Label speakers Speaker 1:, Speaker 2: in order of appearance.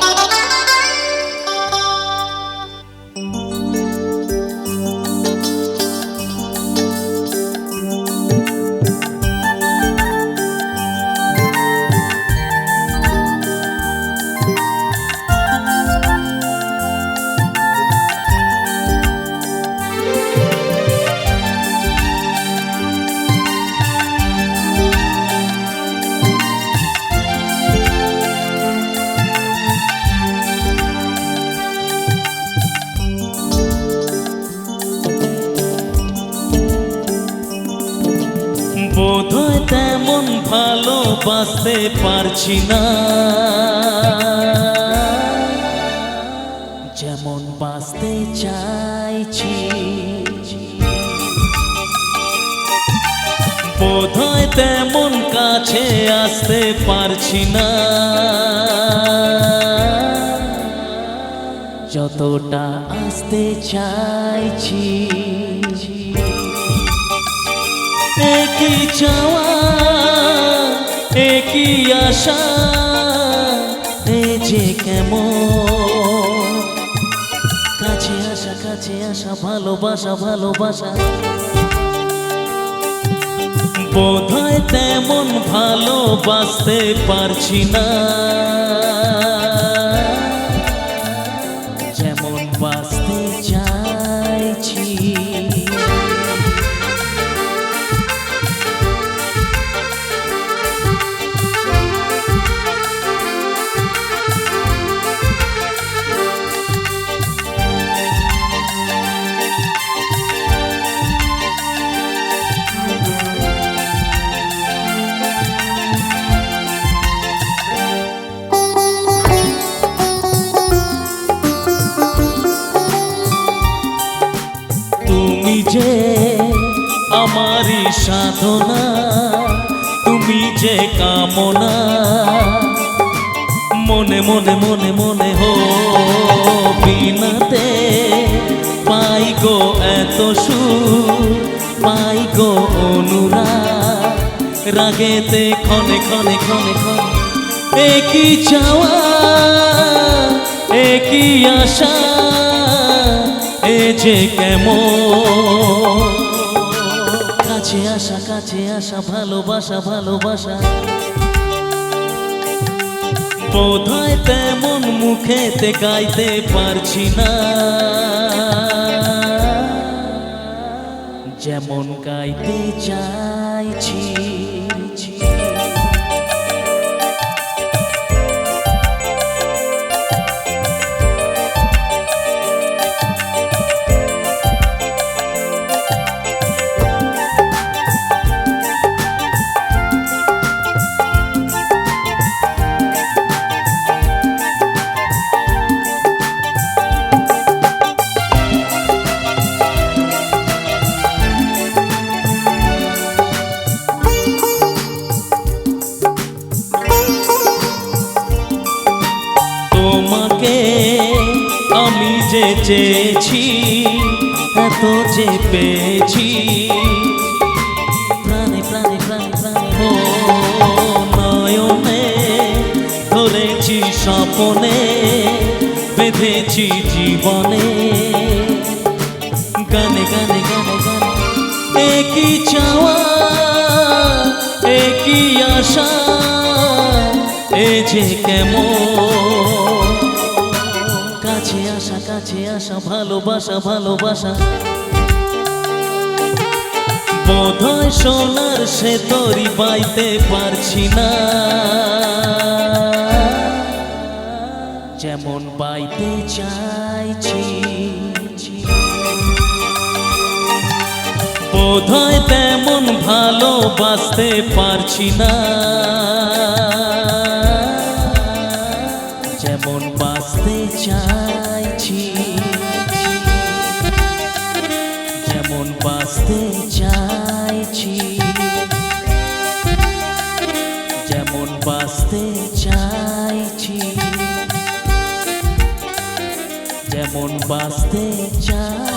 Speaker 1: Thank you. বোধহয় তেমন ভালোবাসতে পারছি না। যেমন বাঁচতে চাইছি। বোধহয় তেমন কাছে আসতে পারছি না। যতটা আসতে চাইছি। একই চাওয়া, একই আশা, এ যে কেমন? কাছে আসা কাছে আসা, ভালোবাসা ভালোবাসা। বোধহয় তেমন ভালোবাসতে পারছি না। সাধনা, তুমি যে কামনা, মনে মনে মনে মনে হো বিনাতে পাই গো এত সুর, পাই গো অনুরাগ। রাগেতে ক্ষণে ক্ষণে ক্ষণে ক্ষণে একই চাওয়া, একই আশা, এ যে কেমন কাছে আসা কাছে আসা, ভালোবাসা ভালোবাসা। বোধহয় তেমন মুখেতে গাইতে পারছি না। যেমন গাইতে চাইছি। চেয়েছি এত যে পেয়েছি। প্রাণে প্রাণে প্রাণে প্রাণে নয়নে ধরেছি স্বপনে, বেঁধেছি জীবনে। গানে গানে গানে গানে একই চাওয়া, একই আশা, এ যে কেমন কাছে আসা কাছে আসা, ভালোবাসা ভালোবাসা। বোধহয় সোনার সে তরি বাইতে পারছি না। যেমন বাইতে চাইছি। বোধহয় তেমন ভালোবাসতে পারছি না। বাঁচতে চাইছি। যেমন বাঁচতে চাইছি। যেমন বাঁচতে চাইছি। যেমন বাঁচতে চাইছি